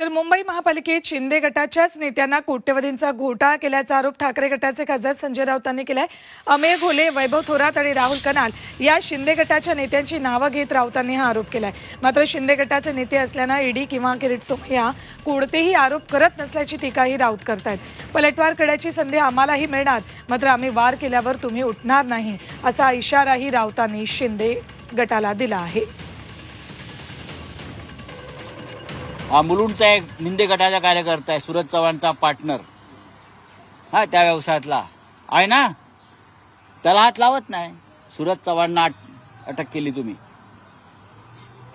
तर मुंबई महापालिकेत शिंदे गटाच्याच नेत्यांना कोट्यवधींचा घोटाळा केल्याचा आरोप ठाकरे गटाचे खासदार संजय राऊतांनी केलाय. अमेय घोले वैभव थोरात आणि राहुल कनाल या शिंदे गटाच्या नेत्यांची नावं घेत राऊतांनी हा आरोप केलाय. मात्र शिंदे गटाचे नेते असल्यानं ईडी किंवा किरीट सोमय्या कोणतेही आरोप करत नसल्याची टीकाही राऊत करतायत. पलटवार करण्याची संधी आम्हालाही मिळणार मात्र आम्ही वार केल्यावर तुम्ही उठणार नाही असा इशाराही राऊतांनी शिंदे गटाला दिला आहे. हा मुलुंडचा एक निंदे गटाचा कार्यकर्ता आहे सुरज चव्हाणचा पार्टनर हा त्या व्यवसायातला. आहे ना? त्याला हात लावत नाही. सुरज चव्हाणना अटक केली तुम्ही.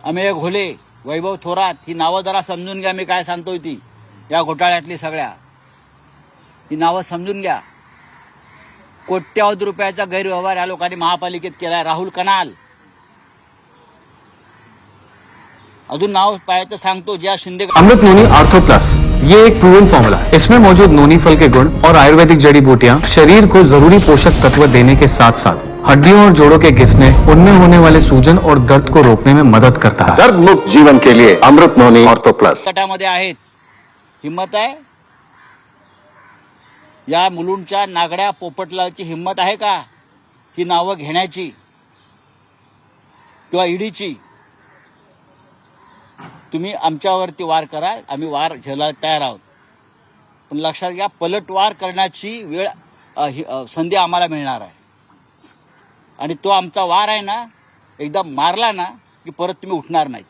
अमेय घोले वैभव थोरात ही नावं जरा समजून घ्या मी काय सांगतोय ती. या घोटाळ्यातली सगळ्या. ही नावं समजून घ्या. कोट्यावधी रुपयाचा गैरव्यवहार या लोकांनी महापालिकेत केलाय. राहुल कनाल. अजून नाव पाहायचं सांगतो ज्या Shinde Amrut noni ortho plus ये एक प्रूवन फॉर्मूला है इसमें मौजूद नोनी फल के गुण और आयुर्वेदिक जड़ी बूटियां शरीर को जरूरी पोषक तत्व देने के साथ साथ हड्डियों और जोड़ों के घिसने उनमें होने वाले सूजन और दर्द को रोकने में मदद करता है। दर्द मुक्त जीवन के लिए अमृत नोनी ऑर्थो प्लस गटामध्ये आहेत. हिंमत आहे? या मुलुंडच्या नागड्या पोपटलाची हिंमत आहे का? ही नावं घेण्याची किंवा ईडीची? तुम्ही आमच्यावरती वार करा आम्ही वार झेला तयार आहोत. पण लक्षात घ्या पलटवार करण्याची वेळ ही, संधी आम्हाला मिळणार आहे. आणि तो आमचा वार आहे ना एकदा मारला ना की परत तुम्ही उठणार नाहीत.